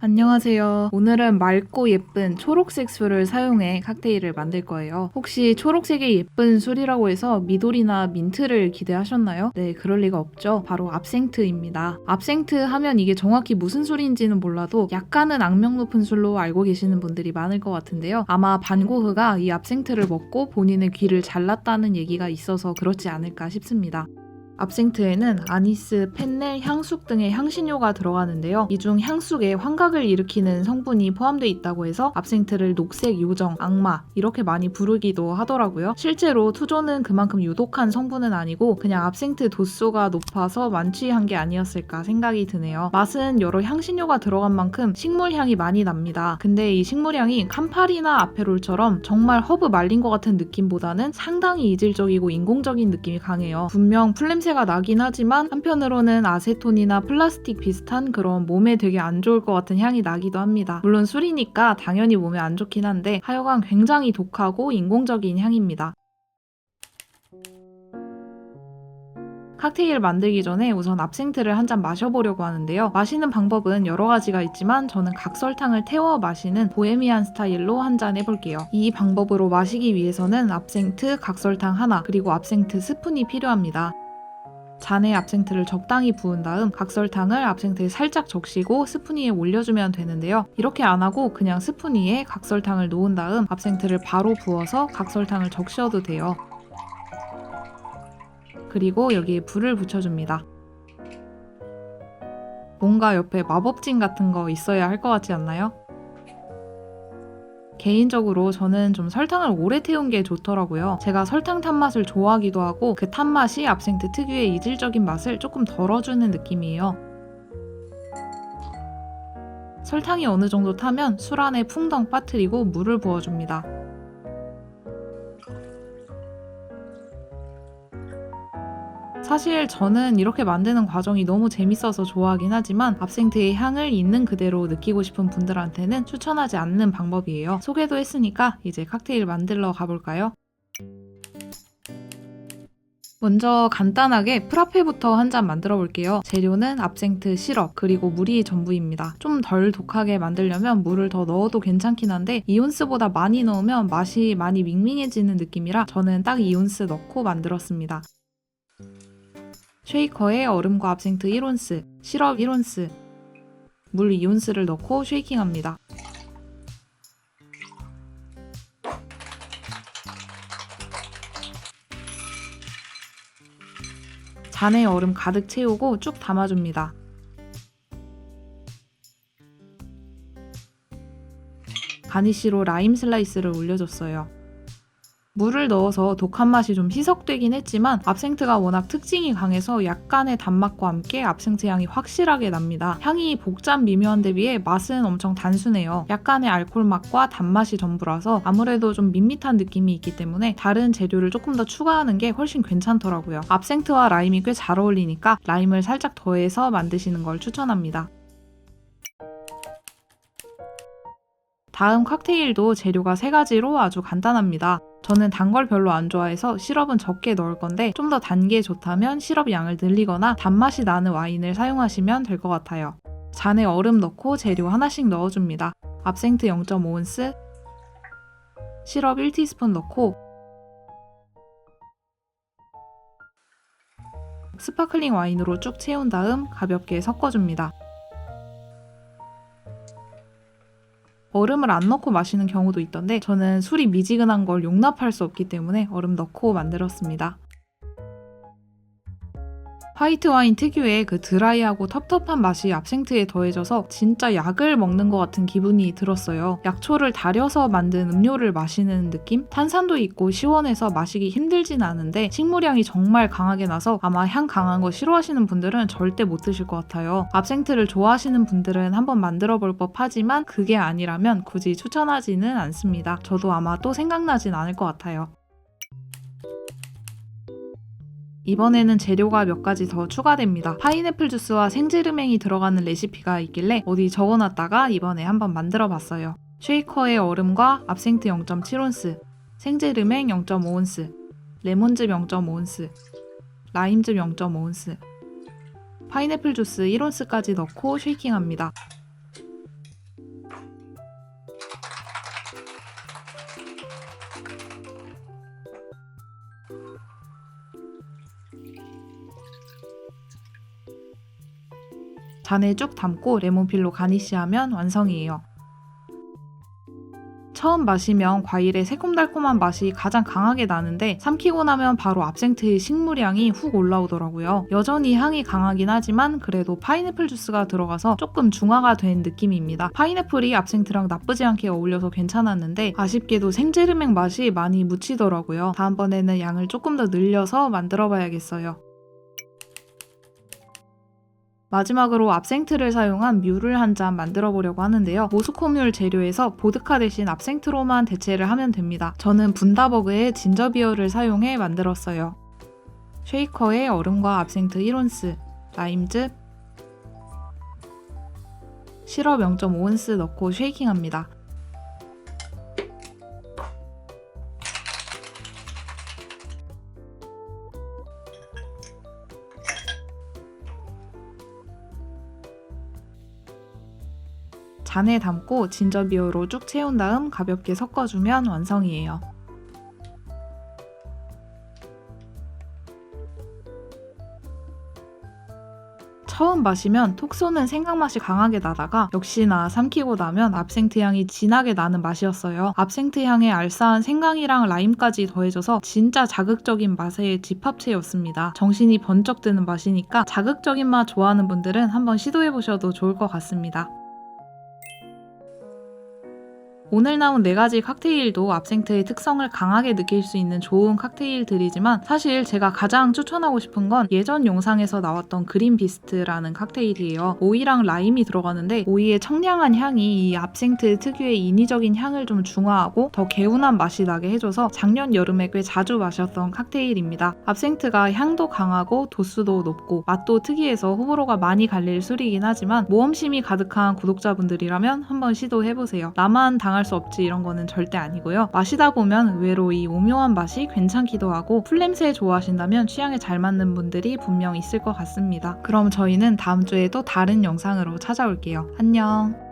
안녕하세요. 오늘은 맑고 예쁜 초록색 술을 사용해 칵테일을 만들 거예요. 혹시 초록색이 예쁜 술이라고 해서 미도리나 민트를 기대하셨나요? 네, 그럴 리가 없죠. 바로 압생트입니다. 압생트 하면 이게 정확히 무슨 술인지는 몰라도 약간은 악명 높은 술로 알고 계시는 분들이 많을 것 같은데요. 아마 반고흐가 이 압생트를 먹고 본인의 귀를 잘랐다는 얘기가 있어서 그렇지 않을까 싶습니다. 압생트에는 아니스, 펜넬, 향숙 등의 향신료가 들어가는데요. 이 중 향숙에 환각을 일으키는 성분이 포함되어 있다고 해서 압생트를 녹색 요정, 악마 이렇게 많이 부르기도 하더라고요. 실제로 투조는 그만큼 유독한 성분은 아니고 그냥 압생트 도수가 높아서 만취한 게 아니었을까 생각이 드네요. 맛은 여러 향신료가 들어간 만큼 식물 향이 많이 납니다. 근데 이 식물 향이 캄파리나 아페롤처럼 정말 허브 말린 것 같은 느낌보다는 상당히 이질적이고 인공적인 느낌이 강해요. 분명 풀냄새 가 나긴 하지만 한편으로는 아세톤이나 플라스틱 비슷한 그런 몸에 되게 안 좋을 것 같은 향이 나기도 합니다. 물론 술이니까 당연히 몸에 안 좋긴 한데 하여간 굉장히 독하고 인공적인 향입니다. 칵테일 만들기 전에 우선 압생트를 한 잔 마셔보려고 하는데요. 마시는 방법은 여러 가지가 있지만 저는 각설탕을 태워 마시는 보헤미안 스타일로 한 잔 해볼게요. 이 방법으로 마시기 위해서는 압생트, 각설탕 하나, 그리고 압생트 스푼이 필요합니다. 잔에 압생트를 적당히 부은 다음 각설탕을 압생트에 살짝 적시고 스푼 위에 올려주면 되는데요. 이렇게 안 하고 그냥 스푼 위에 각설탕을 놓은 다음 압생트를 바로 부어서 각설탕을 적셔도 돼요. 그리고 여기에 불을 붙여줍니다. 뭔가 옆에 마법진 같은 거 있어야 할 것 같지 않나요? 개인적으로 저는 좀 설탕을 오래 태운 게 좋더라고요. 제가 설탕 탄맛을 좋아하기도 하고 그 탄맛이 압생트 특유의 이질적인 맛을 조금 덜어주는 느낌이에요. 설탕이 어느 정도 타면 술 안에 풍덩 빠뜨리고 물을 부어줍니다. 사실 저는 이렇게 만드는 과정이 너무 재밌어서 좋아하긴 하지만 압생트의 향을 있는 그대로 느끼고 싶은 분들한테는 추천하지 않는 방법이에요. 소개도 했으니까 이제 칵테일 만들러 가볼까요? 먼저 간단하게 프라페부터 한 잔 만들어 볼게요. 재료는 압생트 시럽 그리고 물이 전부입니다. 좀 덜 독하게 만들려면 물을 더 넣어도 괜찮긴 한데 이온스보다 많이 넣으면 맛이 많이 밍밍해지는 느낌이라 저는 딱 이온스 넣고 만들었습니다. 쉐이커에 얼음과 압생트 1온스, 시럽 1온스, 물 2온스를 넣고 쉐이킹합니다. 잔에 얼음 가득 채우고 쭉 담아줍니다. 가니쉬로 라임 슬라이스를 올려줬어요. 물을 넣어서 독한 맛이 좀 희석되긴 했지만 압생트가 워낙 특징이 강해서 약간의 단맛과 함께 압생트 향이 확실하게 납니다. 향이 복잡 미묘한 데 비해 맛은 엄청 단순해요. 약간의 알콜 맛과 단맛이 전부라서 아무래도 좀 밋밋한 느낌이 있기 때문에 다른 재료를 조금 더 추가하는 게 훨씬 괜찮더라고요. 압생트와 라임이 꽤 잘 어울리니까 라임을 살짝 더해서 만드시는 걸 추천합니다. 다음 칵테일도 재료가 세 가지로 아주 간단합니다. 저는 단 걸 별로 안 좋아해서 시럽은 적게 넣을 건데 좀 더 단 게 좋다면 시럽 양을 늘리거나 단맛이 나는 와인을 사용하시면 될 것 같아요. 잔에 얼음 넣고 재료 하나씩 넣어줍니다. 압생트 0.5온스, 시럽 1티스푼 넣고 스파클링 와인으로 쭉 채운 다음 가볍게 섞어줍니다. 얼음을 안 넣고 마시는 경우도 있던데 저는 술이 미지근한 걸 용납할 수 없기 때문에 얼음 넣고 만들었습니다. 화이트 와인 특유의 그 드라이하고 텁텁한 맛이 압생트에 더해져서 진짜 약을 먹는 것 같은 기분이 들었어요. 약초를 달여서 만든 음료를 마시는 느낌? 탄산도 있고 시원해서 마시기 힘들진 않은데 식물향이 정말 강하게 나서 아마 향 강한 거 싫어하시는 분들은 절대 못 드실 것 같아요. 압생트를 좋아하시는 분들은 한번 만들어 볼 법하지만 그게 아니라면 굳이 추천하지는 않습니다. 저도 아마 또 생각나진 않을 것 같아요. 이번에는 재료가 몇 가지 더 추가됩니다. 파인애플 주스와 생지르맹이 들어가는 레시피가 있길래 어디 적어놨다가 이번에 한번 만들어 봤어요. 쉐이커에 얼음과 압생트 0.7온스, 생지르맹 0.5온스, 레몬즙 0.5온스, 라임즙 0.5온스, 파인애플 주스 1온스까지 넣고 쉐이킹합니다. 잔에 쭉 담고 레몬필로 가니쉬하면 완성이에요. 처음 마시면 과일의 새콤달콤한 맛이 가장 강하게 나는데 삼키고 나면 바로 압생트의 식물향이 훅 올라오더라고요. 여전히 향이 강하긴 하지만 그래도 파인애플 주스가 들어가서 조금 중화가 된 느낌입니다. 파인애플이 압생트랑 나쁘지 않게 어울려서 괜찮았는데 아쉽게도 생제르맹 맛이 많이 묻히더라고요. 다음번에는 양을 조금 더 늘려서 만들어 봐야겠어요. 마지막으로 압생트를 사용한 뮤를 한 잔 만들어 보려고 하는데요. 모스코뮬 재료에서 보드카 대신 압생트로만 대체를 하면 됩니다. 저는 분다버그의 진저비어를 사용해 만들었어요. 쉐이커에 얼음과 압생트 1온스, 라임즙, 시럽 0.5온스 넣고 쉐이킹합니다. 잔에 담고 진저비어로 쭉 채운 다음 가볍게 섞어주면 완성이에요. 처음 마시면 톡 쏘는 생강맛이 강하게 나다가 역시나 삼키고 나면 압생트 향이 진하게 나는 맛이었어요. 압생트 향에 알싸한 생강이랑 라임까지 더해져서 진짜 자극적인 맛의 집합체였습니다. 정신이 번쩍 드는 맛이니까 자극적인 맛 좋아하는 분들은 한번 시도해보셔도 좋을 것 같습니다. 오늘 나온 네 가지 칵테일도 압생트의 특성을 강하게 느낄 수 있는 좋은 칵테일들이지만 사실 제가 가장 추천하고 싶은 건 예전 영상에서 나왔던 그린 비스트라는 칵테일이에요. 오이랑 라임이 들어가는데 오이의 청량한 향이 이 압생트 특유의 인위적인 향을 좀 중화하고 더 개운한 맛이 나게 해줘서 작년 여름에 꽤 자주 마셨던 칵테일입니다. 압생트가 향도 강하고 도수도 높고 맛도 특이해서 호불호가 많이 갈릴 술이긴 하지만 모험심이 가득한 구독자분들이라면 한번 시도해보세요. 나만 당할 수 없지 이런 거는 절대 아니고요. 마시다 보면 의외로 이 오묘한 맛이 괜찮기도 하고 풀냄새 좋아하신다면 취향에 잘 맞는 분들이 분명 있을 것 같습니다. 그럼 저희는 다음 주에 또 다른 영상으로 찾아올게요. 안녕.